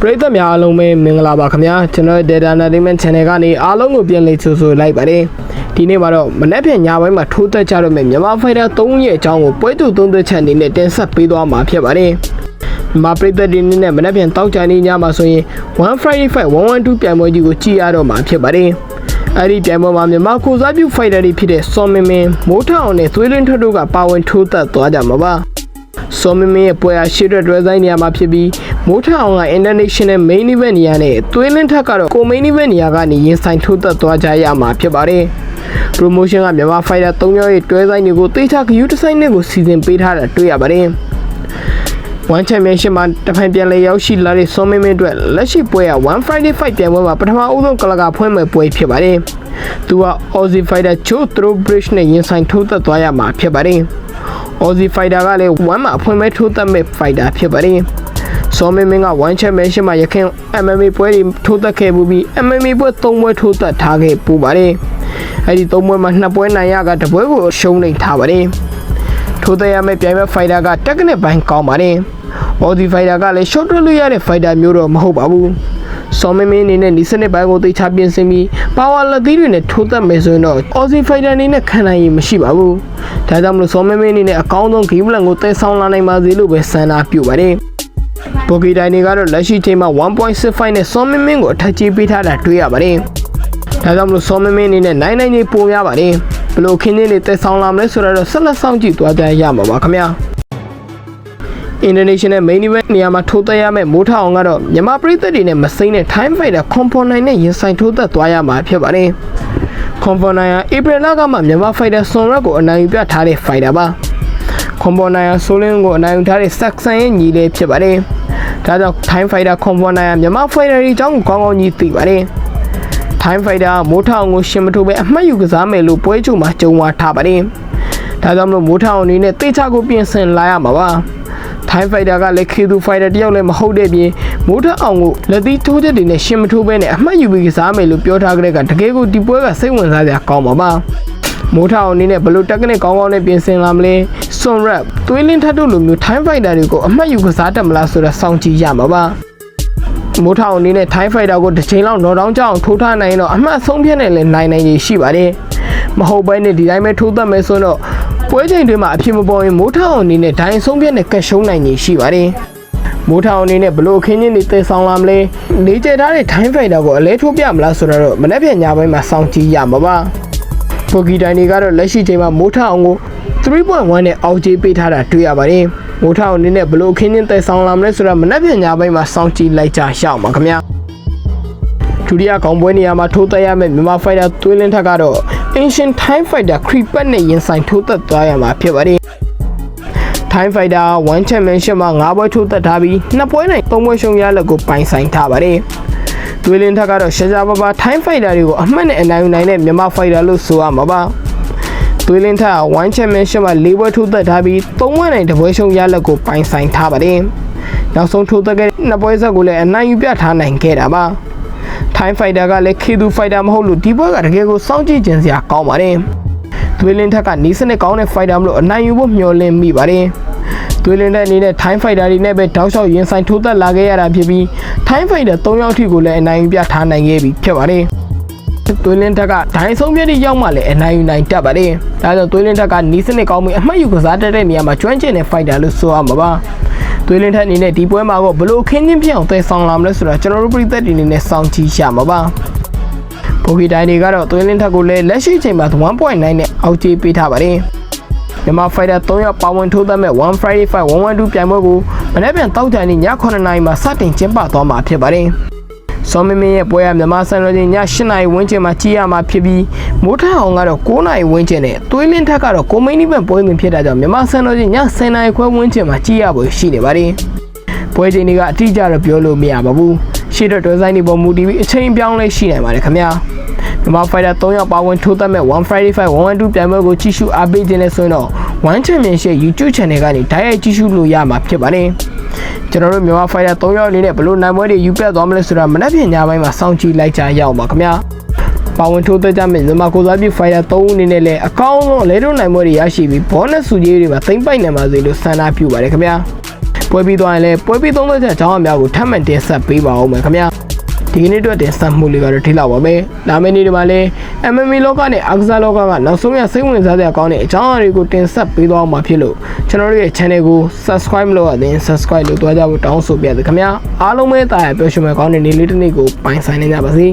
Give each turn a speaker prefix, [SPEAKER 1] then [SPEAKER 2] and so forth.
[SPEAKER 1] ပရိသတ်များအားလုံးပဲမင်္ဂလာပါခင်ဗျာကျွန်တော်ရဲ့ Data Entertainment Channel ကနေအားလုံးကိုပြန်လည်ကြိုဆိုလိုက်ပါတယ်ဒီနေ့မှာတော့မနေ့ဖြန်ညပိုင်းမှာထိုးသက်ကြတော့မယ့်မြန်မာဖိုင်တာ3ရဲ့အကြောင်းကိုပွဲတူသုံးသက်ချက်အနေနဲ့တင်ဆက်ပေးသွားမှာဖြစ်ပါတယ်မြန်မာပရိသတ်တွေအနေနဲ့မနေ့ဖြန်တောက်ကြနေညမှာဆိုရင်1 Friday Fight 112ပြိုင်ပွဲကြီးကိုကြည့်ရတော့မှာဖြစ်ပါတယ်အဲ့ဒီပြိုင်ပွဲမှာမြန်မာကိုစားပြုဖိုက်တာတွေဖြစ်တဲ့စောမင်းမင်းမိုးထောင်နဲ့သွေးလင်းထွက်တို့ကပါဝင်ထိုးသက်သွားကြမှာပါစောမင်းမင်းရဲ့ပွဲအားရှေ့တွက်တွဲဆိုင်နေရာမှာဖြစ်ပြီး မိုးထအောင်က international main event နေရာနဲ့သွေးလင်းထက်ကတော့ကို main event နေရာကနေရင်ဆိုင်ထိုးသက်သွားကြရမှာဖြစ်ပါတယ်။ promotion ကမြန်မာ fighter ၃ယောက်ရဲ့တွဲဆိုင်တွေကိုတေချာဂယူတစ်ဆိုင်နဲ့ကိုစီစဉ်ပေးထားတာတွေ့ရပါတယ်။ One Championship မှာတဖန်ပြန်လဲရောက်ရှိလာတဲ့စောမင်းမင်းအတွက်လက်ရှိပွဲက One Friday Fight ပြိုင်ပွဲမှာပထမအဦးဆုံးကလကာဖွင့်မဲ့ပွဲဖြစ်ပါတယ်။သူက Aussie Fighter Joe Trowbridge နဲ့ရင်ဆိုင်ထိုးသက်သွားရမှာဖြစ်ပါတယ်။ Aussie Fighter ကလည်း1မှာအဖွင့်မဲ့ထိုးသက်မဲ့ Fighter ဖြစ်ပါတယ်။ စောမင်းမင်းက One Championship မှာရခင် MMA ပွဲတွေထိုးသက်ခဲ့ပူပြီး MMA ပွဲ၃ပွဲထိုးသက်ထားခဲ့ပူပါတယ်။အဲဒီ၃ပွဲမှာ2ပွဲနိုင်ရကတပွဲကိုရှုံးနေထားပါတယ်။ထိုးသက်ရမယ့်ပြိုင်ပွဲဖိုင်တာကတက်ကနစ်ပိုင်းကောင်းပါတယ်။အော်ဒီဖိုင်တာကလည်း short လို့ရတဲ့ဖိုင်တာမျိုးတော့မဟုတ်ပါဘူး။စော်မင်းမင်းအနေနဲ့ဒီစနစ်ပိုင်းကိုသိချပြင်ဆင်ပြီးပါဝါလက်သီးတွေနဲ့ထိုးသက်မယ်ဆိုရင်တော့အော်စီဖိုင်တာအနေနဲ့ခံနိုင်ရည်မရှိပါဘူး။ဒါကြောင့်မလို့စော်မင်းမင်းအနေနဲ့အကောင်းဆုံးဂိမ်းပလန်ကိုတည်ဆောင်လာနိုင်ပါစေလို့ပဲဆန္ဒပြုပါတယ်။ ပိုကီတိုင်းတွေကတော့လက်ရှိချိန်မှာ1.65နဲ့စော်မင်းမင်းကိုအထက်ကြီးပေးထားတာတွေ့ရပါတယ်။ဒါကြောင့်မလို့စောမင်းမင်းအနေနဲ့နိုင်နိုင်ကြီးပုံရပါတယ်ဘလို့ခင်းင်းလေးတက်ဆောင်လာမလဲဆိုတော့ဆက်လက်ဆောင်ကြည့်သွားကြရမှာပါခင်ဗျာ International Main Event နေရာမှာထိုးသက်ရမယ့်မိုးထအောင်ကတော့မြန်မာပြည်သက်တွေနဲ့မစိမ့်တဲ့ Time Fighter Component နဲ့ရင်ဆိုင်ထိုးသက်သွားရမှာဖြစ်ပါတယ် Component က April လကမှမြန်မာ Fighter Sonrak ကိုအနိုင်ယူပြထားတဲ့ Fighter ပါ Component က Solin ကိုအနိုင်ယူထားတဲ့ Saxon ရဲ့ညီလေးဖြစ်ပါတယ်ဒါကြောင့် Time Fighter Component ကမြန်မာ Fighter တွေအကြောင်းကိုကောင်းကောင်းကြီးသိပါတယ် Time Fighter ကမိုးထောင်ကိုရှင်မထိုးပဲအမှတ်ယူကစားမယ်လို့ပွဲချုပ်မှာကြုံဝါထားပါတယ်။ဒါကြောင့်မလို့မိုးထောင်အနေနဲ့တေချာကိုပြင်ဆင်လာရမှာပါ။ Time Fighter ကလည်းခေသူ Fighter တယောက်လည်းမဟုတ်တဲ့ပြင်မိုးထအောင်ကိုလက်သီးထိုးချက်တွေနဲ့ရှင်မထိုးပဲနဲ့အမှတ်ယူပြီးကစားမယ်လို့ပြောထားကြတဲ့ကတကယ်ကိုဒီပွဲကစိတ်ဝင်စားစရာကောင်းပါပါ။ မိုးထောင်အနေနဲ့ဘလို့တက်ကနစ်ကောင်းကောင်းနဲ့ပြင်ဆင်လာမလဲ။ Sun Rap သွေးလင်းထတ်တို့လိုမျိုး Time Fighter တွေကိုအမှတ်ယူကစားတတ်မလားဆိုတာစောင့်ကြည့်ရမှာပါ။မိုးထောင်အနေနဲ့ Thai Fighter ကိုတစ်ချိန်လောက်တော့တောင်းကြအောင်ထိုးထားနိုင်ရင်တော့အမှတ်ဆုံးဖြတ်နဲ့လည်းနိုင်နိုင်ရရှိပါတယ်။မဟုတ်ဘဲနဲ့ဒီတိုင်းပဲထိုးသက်မယ်ဆိုတော့ပွဲချိန်တွေမှာအဖြစ်မပေါ်ရင်မိုးထောင်အနေနဲ့ဒိုင်ဆုံးဖြတ်နဲ့ကတ်ရှုံးနိုင်ရရှိပါတယ်။မိုးထောင်အနေနဲ့ဘလို့အခင်းချင်းတွေတည်ဆောင်လာမလဲ။နေကျထားတဲ့ Thai Fighter ကိုအလဲထိုးပြမလားဆိုတော့မနေ့ပြန်ညပိုင်းမှာစောင့်ကြည့်ရမှာပါ။ ပိုကီတိုင်းတွေကတော့လက်ရှိချိန်မှာမိုးထအောင်ကို3.1နဲ့အောက်ကျေးပေးထားတာတွေ့ရပါတယ်။မိုးထအောင်အနေနဲ့ဘလို့ခင်းချင်းတည်ဆောင်လာမလဲဆိုတော့မနက်ဖြန်ညပိုင်းမှာစောင့်ကြည့်လိုက်ကြရအောင်ပါခင်ဗျာ။ဒုတိယကောင်ပွဲနေရာမှာထိုးသက်ရမယ့်မြန်မာဖိုက်တာသွေးလင်းထက်ကတော့ Ancient Time Fighter Creeper နဲ့ရင်ဆိုင်ထိုးသက်သွားရမှာဖြစ်ပါတယ်။ Time Fighter 1 Championship မှာ9ပွဲထိုးသက်ထားပြီး2ပွဲနိုင်3ပွဲရှုံးရလက်ကိုပိုင်ဆိုင်ထားပါတယ်။ သွေးလင်းထက်ကတော့ရှားရှားပါးပါး Time Fighter တွေကိုအမှတ်နဲ့အနိုင်ယူနိုင်တဲ့မြန်မာ Fighter လို့ဆိုရမှာပါ။သွေးလင်းထက်1 Championship မှာ4ပွဲထိုးသက်ထားပြီး3ပွဲနိုင်1ပွဲရှုံးရလက်ကိုပိုင်ဆိုင်ထားပါတယ်။နောက်ဆုံးထိုးသက်ခဲ့2ပွဲဆက်ကိုလည်းအနိုင်ယူပြထားနိုင်ခဲ့တာပါ။ Time Fighter ကလည်းခေသူ Fighter မဟုတ်လို့ဒီပွဲကတကယ်ကိုစောင့်ကြည့်ခြင်းစရာကောင်းပါတယ်။သွေးလင်းထက်ကနီးစနစ်ကောင်းတဲ့ Fighter မလို့အနိုင်ယူဖို့မျှော်လင့်မိပါတယ်။ သွေးလင်းတဲ့အနေနဲ့ Time Fighter တွေနဲ့ပဲတောက်လျှောက်ရင်ဆိုင်ထိုးသက်လာခဲ့ရတာဖြစ်ပြီး Time Fighter 3ယောက်ထိကိုလည်းအနိုင်ယူပြထားနိုင်ခဲ့ပြီဖြစ်ပါတယ်။သွေးလင်းထက်ကဒိုင်ဆုံးပြည့်တိရောက်မှလည်းအနိုင်ယူနိုင်တတ်ပါတယ်။ဒါကြောင့်သွေးလင်းထက်ကနီးစနစ်ကောင်းပြီးအမှတ်ယူကစားတတ်တဲ့နေရာမှာကျွမ်းကျင်တဲ့ Fighter လို့ဆိုရမှာပါ။သွေးလင်းထက်အနေနဲ့ဒီပွဲမှာတော့ဘလို့ခင်းချင်းပြအောင်တည်ဆောင်လာမလဲဆိုတော့ကျွန်တော်တို့ပြည်သက်တွေအနေနဲ့စောင့်ကြည့်ရမှာပါ။ပိုကီတိုင်းတွေကတော့သွေးလင်းထက်ကိုလည်းလက်ရှိချိန်မှာ1.9နဲ့အောက်ကျေးပေးထားပါတယ်။ မြန်မာဖိုက်တာ3ယောက်ပါဝင်ထိုးသက်မဲ့1 Friday Fight 112ပြိုင်ပွဲကိုမနေ့ပြန်တောက်ကြနေ့ည9:00နာရီမှာစတင်ကျင်းပသွားမှာဖြစ်ပါတယ်။စောမင်းမင်းရဲ့ပွဲကမြန်မာစံတော်ချိန်ည8:00နာရီဝန်းကျင်မှာကြည့်ရမှာဖြစ်ပြီးမိုးထအောင်ကတော့9:00နာရီဝန်းကျင်နဲ့သွေးလင်းထက်ကတော့ကိုမိန်နီဘန်ပွဲစဉ်ဖြစ်တာကြောင့်မြန်မာစံတော်ချိန်ည10:00နာရီခွဲဝန်းကျင်မှာကြည့်ရဖို့ရှိနေပါတယ်။ပွဲချိန်တွေကအတိအကျတော့ပြောလို့မရပါဘူး။ရှေ့တော့တွဲဆိုင်တွေပေါ်မူတည်ပြီးအချိန်ပြောင်းလဲရှိနိုင်ပါတယ်ခင်ဗျာ။ မြန်မာ Fighter 3ယောက်ပါဝင်ထိုးသက်မဲ့1 Friday Fight 112ပြိုင်ပွဲကိုကြည့်ရှုအားပေးခြင်းနဲ့ဆိုရင်တော့ One Championship YouTube Channel ကနေဓာတ်ရိုက်ကြည့်ရှုလို့ရမှာဖြစ်ပါတယ်။ကျွန်တော်တို့မြန်မာ Fighter 3ယောက်အနေနဲ့ဘလို့နိုင်ပွဲတွေယူပြတ်သွားမလဲဆိုတာမနက်ဖြန်ညပိုင်းမှာစောင့်ကြည့်လိုက်ကြရအောင်ပါခင်ဗျာ။ပါဝင်ထိုးသက်ကြမဲ့မြန်မာကိုစားပြု Fighter 3ဦးအနေနဲ့လည်းအကောင်းဆုံးလဲတို့နိုင်ပွဲတွေရရှိပြီး bonus စုကြီးတွေပါသိမ့်ပိုက်နိုင်ပါစေလို့ဆန္ဒပြုပါတယ်ခင်ဗျာ။ပွဲပြီးသွားရင်လည်းပွဲပြီးသုံးသက်ချက်အကြောင်းအများကိုထပ်မံတင်ဆက်ပေးပါဦးမယ်ခင်ဗျာ ဒီကနေ့အတွက်တင်ဆက်မှုလေးကတော့ထိလောက်ပါပဲလာမယ့်နေ့ဒီမှာလည်း MMA လောကနဲ့အကစားလောကကနောက်ဆုံးရစိတ်ဝင်စားစရာကောင်းတဲ့အကြောင်းအရာတွေကိုတင်ဆက်ပေးသွားမှာဖြစ်လို့ကျွန်တော်တို့ရဲ့ channel ကို subscribe မလုပ်ရသေးရင် subscribe လုပ်သွားကြဖို့တောင်းဆိုပြရစေခင်ဗျာအားလုံးပဲတာရပျော်ရွှင်မဲ့ကောင်းတဲ့နေ့လေးတစ်နေ့ကိုပိုင်ဆိုင်နေကြပါစေ